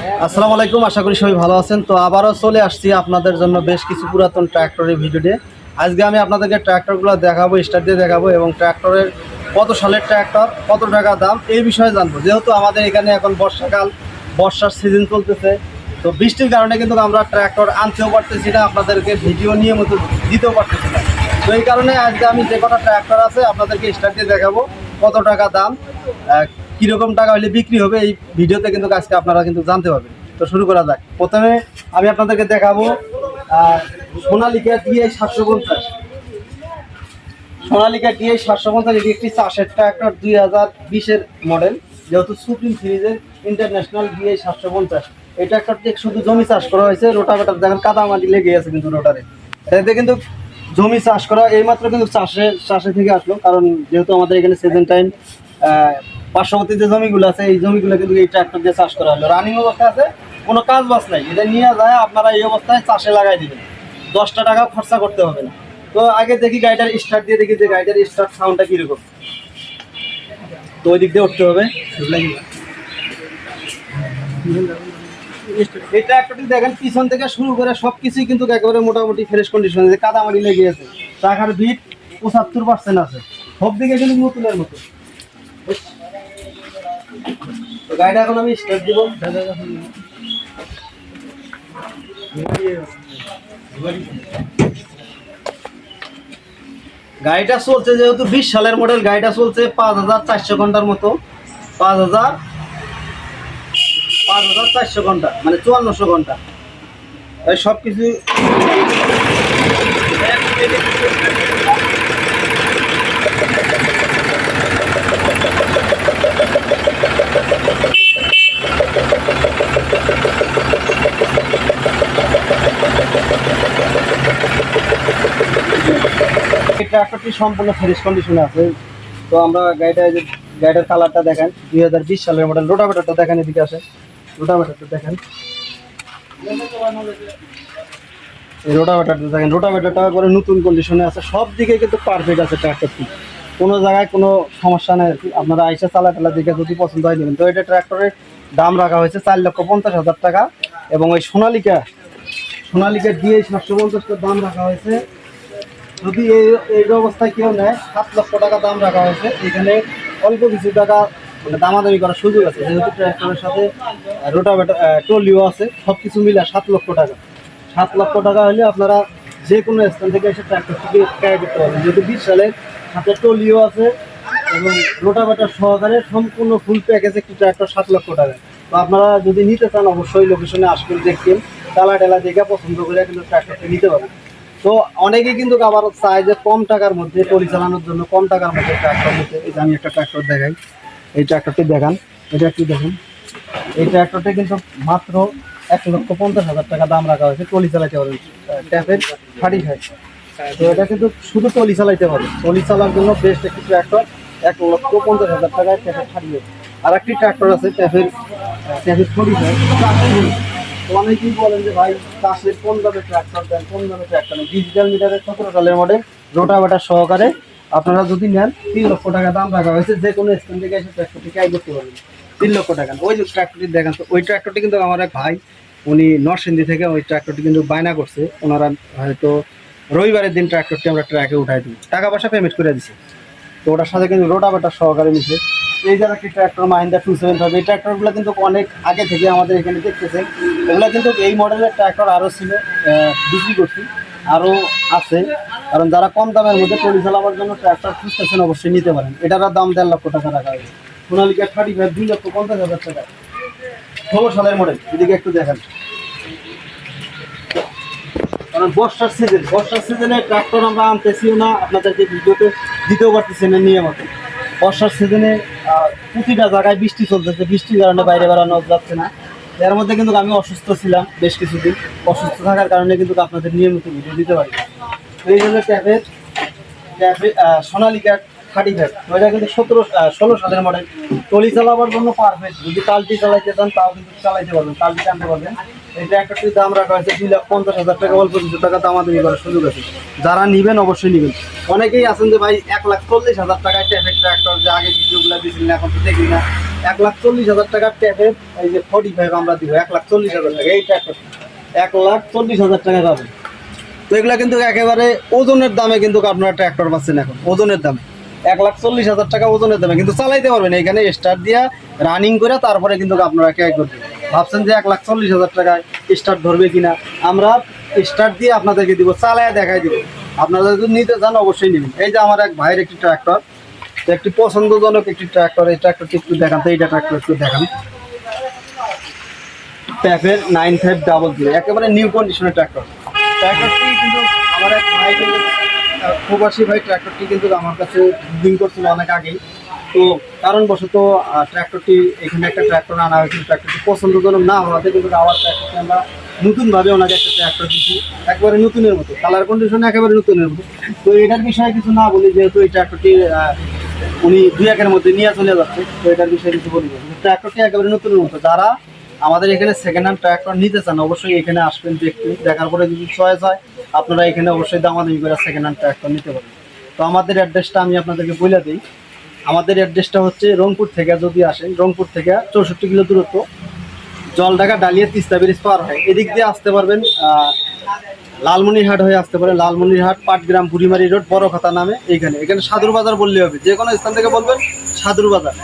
আসসালামু আলাইকুম, আশা করি সবাই ভালো আছেন। তো আবারও চলে আসছি আপনাদের জন্য বেশ কিছু পুরাতন ট্র্যাক্টরের ভিডিও নিয়ে আজকে আমি আপনাদেরকে ট্র্যাক্টরগুলো দেখাবো স্টার্ট দিয়ে দেখাবো এবং ট্র্যাক্টরের কত সালের ট্র্যাক্টর, কত টাকা দাম এই বিষয়ে জানব। যেহেতু আমাদের এখানে এখন বর্ষাকাল, বর্ষার সিজন চলতেছে, তো বৃষ্টির কারণে কিন্তু আমরা ট্র্যাক্টর আনতেও পারতেছি না, আপনাদেরকে ভিডিও নিয়ে মতো দিতেও পারতেছি না। তো এই কারণে আজকে আমি যে কটা ট্র্যাক্টর আছে আপনাদেরকে স্টার্ট দিয়ে দেখাবো, কত টাকা দাম কীরকম টাকা হলে বিক্রি হবে এই ভিডিওতে কিন্তু আজকে আপনারা কিন্তু জানতে পারবেন। তো শুরু করা যাক। প্রথমে আমি আপনাদেরকে দেখাবো সোনালিকা দিয়ে সাতশো পঞ্চাশ। সোনালিকা দিয়ে সাতশো পঞ্চাশ, এটি একটি চাষের ট্র্যাক্টর দুই হাজার বিশের মডেল। যেহেতু সুপ্রিম সিরিজের ইন্টারন্যাশনাল দিয়ে সাতশো পঞ্চাশ। এই ট্র্যাক্টরটি শুধু জমি চাষ করা হয়েছে, রোটাভেটার দেখেন কাদা মাটি লেগে আছে কিন্তু রোটারে। এটাতে কিন্তু জমি চাষ করা, এইমাত্র কিন্তু চাষে চাষে থেকে আসলো, কারণ যেহেতু আমাদের এখানে সিজন টাইম পার্শ্ববর্তী যে জমিগুলো আছে, এই জমিগুলো কিন্তু এই ট্র্যাক্টর দিয়ে চাষ করা হলো। রানিং অবস্থা আছে, কোনো কাজ বাস নাই। এটা নিয়ে যায়, আপনারা এই অবস্থায় চাষে লাগাই দিবেন। দশটা টাকা খরচা করতে হবে না। তো আগে দেখি গাড়িটার স্টার্ট দিয়ে দেখি যে গাড়িটার স্টার্ট সাউন্ডটা কীরকম। তো ওই দিক দিয়ে উঠতে হবে। এই ট্র্যাক্টরটি দেখেন, পিছন থেকে শুরু করে সব কিছুই কিন্তু একেবারে মোটামুটি ফ্রেশ কন্ডিশন আছে। কাদামাটি লেগে আছে। টাকার বিট পঁচাত্তর পার্সেন্ট আছে। সব দিকে কিন্তু নতুনের মতো। গাড়িটা এখন আমি স্টার্ট দিব। গাড়িটা চলছে যেহেতু বিশ সালের মডেল গাড়িটা চলছে পাঁচ হাজার চারশো ঘণ্টার মতো। পাঁচ হাজার পাঁচ হাজার চারশো ঘণ্টা মানে চুয়ান্নশো ঘণ্টা। সব কিছু ট্রাক্টরটি সম্পূর্ণ ফ্রেশ কন্ডিশনে আছে। তো আমরা গাড়িটা গাড়িটার কালারটা দেখেন, দুই হাজার বিশ সালের মডেল রোটাভেটারটা দেখেন এদিকে আসে রোটাভেটারটা দেখেন। এই রোটাভেটারটা দেখেন রোটাভেটারটা একবারে নতুন কন্ডিশনে আছে। সব দিকে কিন্তু পারফেক্ট আছে ট্র্যাক্টরটি কোনো জায়গায় কোনো সমস্যা নেই। আপনারা আইসা চালা টালা দিকে যদি পছন্দ হয় নেবেন। তো এটা ট্র্যাক্টরের দাম রাখা হয়েছে চার লক্ষ পঞ্চাশ হাজার টাকা। এবং ওই সোনালিকা সোনালিকা দিয়ে সাতশো পঞ্চাশটার দাম রাখা হয়েছে যদি এই এই অবস্থায় কেউ নেয়, সাত লক্ষ টাকা দাম রাখা হয়েছে। এখানে অল্প কিছু টাকা মানে দামাদামি করার সুযোগ আছে। যেহেতু ট্র্যাক্টরের সাথে রোটাভেটার টলিও আছে সব কিছু মিলে সাত লক্ষ টাকা। সাত লক্ষ টাকা হলে আপনারা যে কোনো স্থান থেকে এসে ট্র্যাক্টরটিকে ক্রয় করতে পারবেন। যেহেতু বিশ সালে সাথে টলিও আছে এবং রোটাভেটার সহকারে সম্পূর্ণ ফুল প্যাকেজ একটি ট্র্যাক্টর সাত লক্ষ টাকা। তো আপনারা যদি নিতে চান, অবশ্যই লোকেশনে আসবেন, দেখবেন টালা টেলা দেখে পছন্দ করে কিন্তু ট্র্যাক্টরটি নিতে পারবেন। তো অনেকেই কিন্তু আবার চায় যে কম টাকার মধ্যে টলি চালানোর জন্য কম টাকার মধ্যে ট্র্যাক্টর নিতে। এই যে আমি একটা ট্র্যাক্টর দেখাই। এই ট্র্যাক্টরটি দেখান। এটা একটু দেখুন। এই ট্র্যাক্টরটা কিন্তু মাত্র এক লক্ষ পঞ্চাশ হাজার টাকা দাম রাখা হয়েছে। টলি চালাইতে পারবেন। ট্যাপের থার্টি ফাইভ তো এটা কিন্তু শুধু টলি চালাইতে পারবে টলি চালার জন্য বেস্ট একটি ট্র্যাক্টর এক লক্ষ পঞ্চাশ হাজার টাকায় ট্যাপের থার্টি আর একটি ট্র্যাক্টর আছে, ট্যাপের ট্যাপের ফাইভ তো অনেকেই বলেন যে ভাই, চাষের কোন দামে ট্র্যাক্টর দেন, কোন দামে ট্র্যাক্টর ডিজিটাল মিটারের সতেরো সালের মডেল রোটাভেটার সহকারে আপনারা যদি নেন, তিন লক্ষ টাকা দাম রাখা হয়েছে, যে কোনো স্থান থেকে এসে ট্র্যাক্টরটি ক্রয় করতে পারবেন। তিন লক্ষ টাকা ওই যে ট্র্যাক্টরটি দেখেন তো, ওই ট্র্যাক্টরটি কিন্তু আমার এক ভাই, উনি নরসিংদী থেকে ওই ট্র্যাক্টরটি কিন্তু বায়না করছে। ওনারা হয়তো রবিবারের দিন ট্র্যাক্টরটি আমরা ট্র্যাকে উঠাই দিই টাকা পয়সা পেমেন্ট করে দিছি। তো ওটার সাথে কিন্তু রোটাভেটার সহকারে নিছে এই যারা একটি tractor Mahindra two seven five এই ট্র্যাক্টরগুলো কিন্তু অনেক আগে থেকে আমাদের এখানে দেখতেছেন। এগুলো কিন্তু এই মডেলের ট্র্যাক্টর আরও ছিল বিক্রি করছি আরও আছে। কারণ যারা কম দামের মধ্যে টলি চালাবার জন্য ট্র্যাক্টর খুঁজতেছেন, অবশ্যই নিতে পারেন। এটার দাম দেড় লক্ষ টাকা রাখা হয়েছে। সোনালিকা থার্টি ফাইভ দুই লক্ষ পঞ্চাশ হাজার টাকা। ষোলো সালের মডেল এদিকে একটু দেখেন। কারণ বর্ষার সিজন বর্ষার সিজনে ট্রাক্টর আমরা আনতেছিও না, আপনাদেরকে ভিডিওতে দিতেও পারতেছি না নিয়ে মতো বর্ষার সিজনে প্রতিটা জায়গায় বৃষ্টি চলতেছে, বৃষ্টির কারণে বাইরে বেড়ানো যাচ্ছে না। এর মধ্যে কিন্তু আমি অসুস্থ ছিলাম বেশ কিছুদিন। অসুস্থ থাকার কারণে কিন্তু আপনাদের নিয়মিত ভিডিও দিতে পারি। এই জন্য ট্যাবের ট্যাবে সোনালিকা থার্টি ফাইভ ওইটা কিন্তু সতেরো ষোলো সালের মডেল টলি চালাবার জন্য পারফেক্ট যদি কালটি চালাইতে চান, তাও কিন্তু চালাইতে পারবেন। কালটি আনতে পারবেন। এই ট্র্যাক্টরটির দাম রাখা হয়েছে দুই লাখ পঞ্চাশ হাজার টাকা, অল্প কিছু টাকা দামাদামি করার সুযোগ যারা নিবেন অবশ্যই নিবেন। অনেকেই আছেন যে ভাই, এক লাখ চল্লিশ হাজার টাকায় ট্যাফের ট্র্যাক্টর যে আগে ভিডিওগুলো দিয়েছিলেন, এখন তো দেখি না। এক লাখ চল্লিশ হাজার টাকার ট্যাফের এই যে ফর্টি ফাইভ আমরা দিব, এক লাখ চল্লিশ হাজার টাকা এই ট্র্যাক্টর এক লাখ চল্লিশ হাজার টাকা পাবেন। তো এগুলা কিন্তু একেবারে ওজনের দামে কিন্তু আপনারা ট্র্যাক্টর পাচ্ছেন এখন, ওজনের দামে। এক লাখ চল্লিশ হাজার টাকা ওজনের দামে, কিন্তু চালাইতে পারবেন এখানে স্টার্ট দিয়া রানিং করে তারপরে কিন্তু আপনারা ক্যাই করবেন ভাবছেন যে এক লাখ চল্লিশ হাজার টাকায় স্টার্ট ধরবে কিনা? আমরা স্টার্ট দিয়ে আপনাদেরকে দিব, চালায় দেখাই দিব। আপনারা যদি নিতে চান, অবশ্যই নেবেন। এই যে আমার এক ভাইয়ের একটি ট্র্যাক্টর একটি পছন্দজনক একটি ট্র্যাক্টর এই ট্র্যাক্টরটি একটু দেখান তো, এইটা ট্র্যাক্টর একটু দেখান। প্যাফের নাইন ফাইভ ডাবল জিরো একেবারে নিউ কন্ডিশনের ট্র্যাক্টর ট্র্যাক্টরটি কিন্তু আমার এক ভাই কিন্তু প্রবাসী ভাই ট্র্যাক্টরটি কিন্তু আমার কাছে বুকিং করছিল অনেক আগেই। তো কারণবশত ট্র্যাক্টরটি এখানে একটা ট্র্যাক্টর আনা হয়েছিল ট্র্যাক্টরটি পছন্দজনক না হওয়াতে কিন্তু আবার ট্র্যাক্টরটি আমরা নতুনভাবে ওনাকে একটা ট্র্যাক্টর দিচ্ছি একেবারে নতুনের মতো কালার কন্ডিশন একেবারে নতুনের মতো। তো এটার বিষয়ে কিছু না বলি যেহেতু এই ট্র্যাক্টরটি উনি দুই একের মধ্যে নিয়ে চলে যাচ্ছে, তো এটার বিষয়ে কিছু বলি ট্র্যাক্টরটি একেবারে নতুনের মতো। যারা আমাদের এখানে সেকেন্ড হ্যান্ড ট্র্যাক্টর নিতে চান, অবশ্যই এখানে আসবেন দেখতে দেখার পরে যদি চয়েস হয়, আপনারা এখানে অবশ্যই দামাদামি করে সেকেন্ড হ্যান্ড ট্র্যাক্টর নিতে পারবেন। তো আমাদের অ্যাড্রেসটা আমি আপনাদেরকে বলে দিই। আমাদের অ্যাড্রেসটা হচ্ছে রংপুর থেকে যদি আসেন, রংপুর থেকে চৌষট্টি কিলো দূরত্ব, জলঢাকা ডালিয়া তিস্তা ব্রিজ পার হয়। এদিক দিয়ে আসতে পারবেন লালমনিরহাট হয়ে আসতে পারেন, লালমনিরহাট, পাটগ্রাম, বুড়িমারি রোড, বড় খাতা নামে এইখানে। এখানে সাদুর বাজার বললে হবে। যে কোনো স্থান থেকে বলবেন, সাদুর বাজার।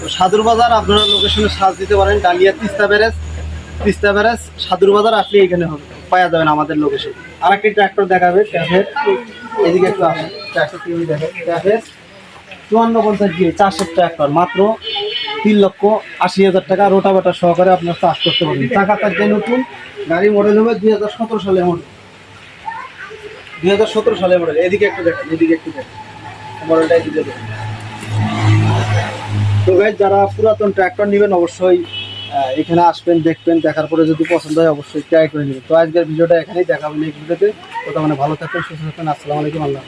তো সাদুর বাজার আপনারা লোকেশনে সার্চ দিতে পারেন, ডালিয়া তিস্তা ব্যারেজ তিস্তা ব্যারেজ, সাদুর বাজার আসলে এখানে হবে। পাওয়া যাবেন আমাদের লোকেশন আর একটি ট্র্যাক্টর দেখাবে ট্যাফের এদিকে একটু আসেন ট্র্যাক্টর টিভি দেখে ট্যাফের চুয়ান্ন পঞ্চাশ দিয়ে চারশো ট্র্যাক্টর মাত্র তিন লক্ষ আশি হাজার টাকা রোটাভেটার সহকারে আপনার চাষ করতে পারবেন। টাকা তার যে নতুন গাড়ি মডেল হবে দুই হাজার সতেরো সালে মডেল দুই হাজার সতেরো সালে মডেল এদিকে একটু দেখেন, এদিকে একটু দেখেন। মডেলটা এদিকে দেখেন। তো গাইজ যারা পুরাতন ট্র্যাক্টর নেবেন অবশ্যই এখানে আসবেন, দেখবেন, দেখার পরে যদি পছন্দ হয় অবশ্যই ট্রাই করে নেবেন। তো আজকের ভিডিওটা এখানেই দেখাবেন এই ভিডিওতে। তো মানে ভালো থাকবেন, সুস্থ থাকবেন। আসসালামু আলাইকুম, আল্লাহ